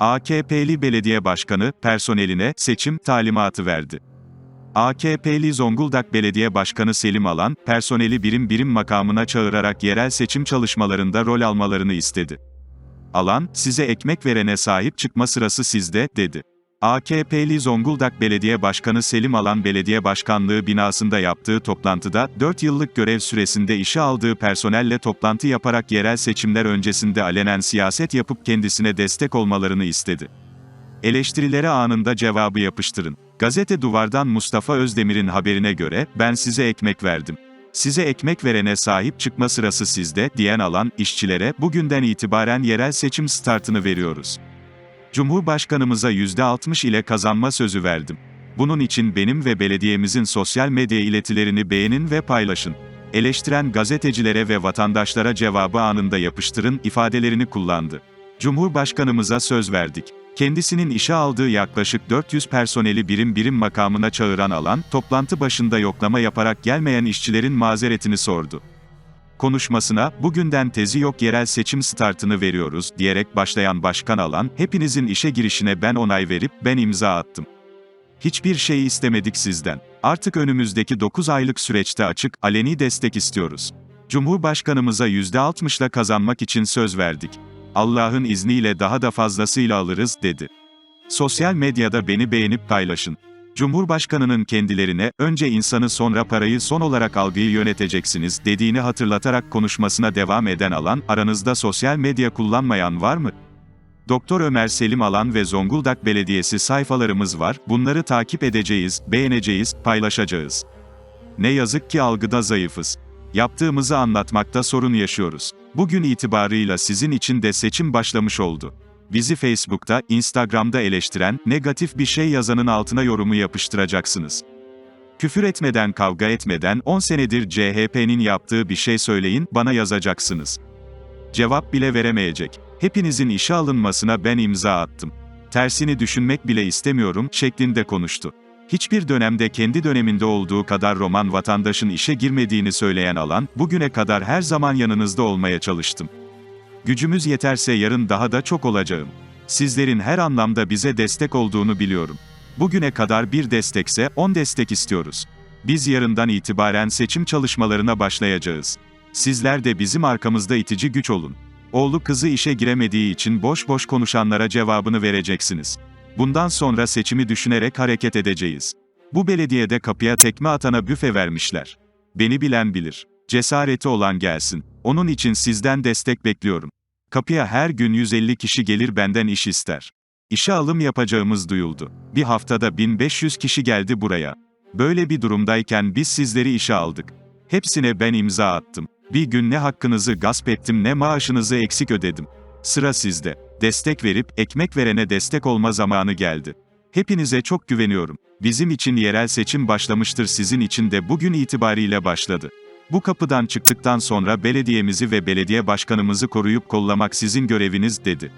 AKP'li belediye başkanı, personeline seçim talimatı verdi. AKP'li Zonguldak Belediye Başkanı Selim Alan, personeli birim birim makamına çağırarak yerel seçim çalışmalarında rol almalarını istedi. Alan, size ekmek verene sahip çıkma sırası sizde, dedi. AKP'li Zonguldak Belediye Başkanı Selim Alan Belediye Başkanlığı binasında yaptığı toplantıda, 4 yıllık görev süresinde işe aldığı personelle toplantı yaparak yerel seçimler öncesinde alenen siyaset yapıp kendisine destek olmalarını istedi. Eleştirilere anında cevabı yapıştırın. Gazete Duvar'dan Mustafa Özdemir'in haberine göre, ben size ekmek verdim. Size ekmek verene sahip çıkma sırası sizde, diyen alan, işçilere, bugünden itibaren yerel seçim startını veriyoruz. Cumhurbaşkanımıza %60 ile kazanma sözü verdim. Bunun için benim ve belediyemizin sosyal medya iletilerini beğenin ve paylaşın. Eleştiren gazetecilere ve vatandaşlara cevabı anında yapıştırın ifadelerini kullandı. Cumhurbaşkanımıza söz verdik. Kendisinin işe aldığı yaklaşık 400 personeli birim birim makamına çağıran alan, toplantı başında yoklama yaparak gelmeyen işçilerin mazeretini sordu. Konuşmasına, bugünden tezi yok yerel seçim startını veriyoruz, diyerek başlayan başkan alan, hepinizin işe girişine ben onay verip, ben imza attım. Hiçbir şey istemedik sizden. Artık önümüzdeki 9 aylık süreçte açık, aleni destek istiyoruz. Cumhurbaşkanımıza %60'la kazanmak için söz verdik. Allah'ın izniyle daha da fazlasıyla alırız, dedi. Sosyal medyada beni beğenip paylaşın. Cumhurbaşkanının kendilerine, önce insanı sonra parayı son olarak algıyı yöneteceksiniz, dediğini hatırlatarak konuşmasına devam eden alan, aranızda sosyal medya kullanmayan var mı? Doktor Ömer Selim Alan ve Zonguldak Belediyesi sayfalarımız var, bunları takip edeceğiz, beğeneceğiz, paylaşacağız. Ne yazık ki algıda zayıfız. Yaptığımızı anlatmakta sorun yaşıyoruz. Bugün itibarıyla sizin için de seçim başlamış oldu. Bizi Facebook'ta, Instagram'da eleştiren, negatif bir şey yazanın altına yorumu yapıştıracaksınız. Küfür etmeden kavga etmeden 10 senedir CHP'nin yaptığı bir şey söyleyin, bana yazacaksınız. Cevap bile veremeyecek. Hepinizin işe alınmasına ben imza attım. Tersini düşünmek bile istemiyorum, şeklinde konuştu. Hiçbir dönemde kendi döneminde olduğu kadar roman vatandaşın işe girmediğini söyleyen alan, bugüne kadar her zaman yanınızda olmaya çalıştım. Gücümüz yeterse yarın daha da çok olacağım. Sizlerin her anlamda bize destek olduğunu biliyorum. Bugüne kadar bir destekse 10 destek istiyoruz. Biz yarından itibaren seçim çalışmalarına başlayacağız. Sizler de bizim arkamızda itici güç olun. Oğlu kızı işe giremediği için boş boş konuşanlara cevabını vereceksiniz. Bundan sonra seçimi düşünerek hareket edeceğiz. Bu belediyede kapıya tekme atana büfe vermişler. Beni bilen bilir. Cesareti olan gelsin. Onun için sizden destek bekliyorum. Kapıya her gün 150 kişi gelir benden iş ister. İşe alım yapacağımız duyuldu. Bir haftada 1500 kişi geldi buraya. Böyle bir durumdayken biz sizleri işe aldık. Hepsine ben imza attım. Bir gün ne hakkınızı gasp ettim ne maaşınızı eksik ödedim. Sıra sizde. Destek verip ekmek verene destek olma zamanı geldi. Hepinize çok güveniyorum. Bizim için yerel seçim başlamıştır sizin için de bugün itibariyle başladı. Bu kapıdan çıktıktan sonra belediyemizi ve belediye başkanımızı koruyup kollamak sizin göreviniz dedi.